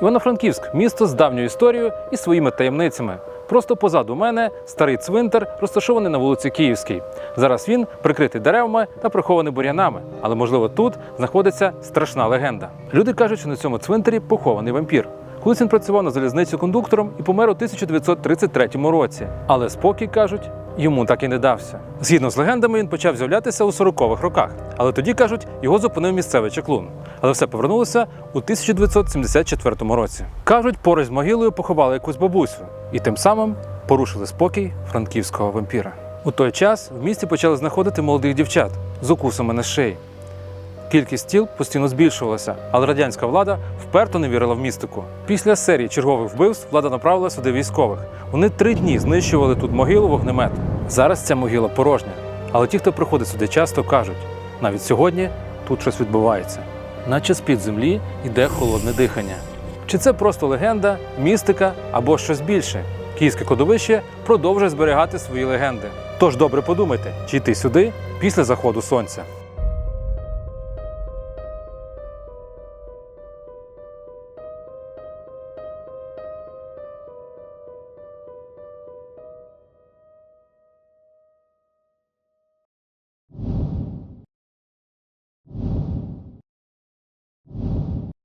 Івано-Франківськ місто з давньою історією і своїми таємницями. Просто позаду мене старий цвинтар, розташований на вулиці Київській. Зараз він прикритий деревами та прихований бур'янами, але можливо тут знаходиться страшна легенда. Люди кажуть, що на цьому цвинтарі похований вампір. Колись він працював на залізницю кондуктором і помер у 1933 році. Але спокій кажуть, йому так і не дався. Згідно з легендами, він почав з'являтися у 40-х роках, але тоді кажуть, його зупинив місцевий чаклун. Але все повернулося у 1974 році. Кажуть, поруч з могилою поховали якусь бабусю і тим самим порушили спокій франківського вампіра. У той час в місті почали знаходити молодих дівчат з укусами на шиї. Кількість тіл постійно збільшувалася, але радянська влада вперто не вірила в містику. Після серії чергових вбивств влада направила сюди військових. Вони три дні знищували тут могилу вогнеметом. Зараз ця могила порожня. Але ті, хто приходить сюди часто, кажуть, навіть сьогодні тут щось відбувається. Наче з-під землі йде холодне дихання. Чи це просто легенда, містика або щось більше? Київське кладовище продовжує зберігати свої легенди. Тож добре подумайте, чи йти сюди після заходу сонця.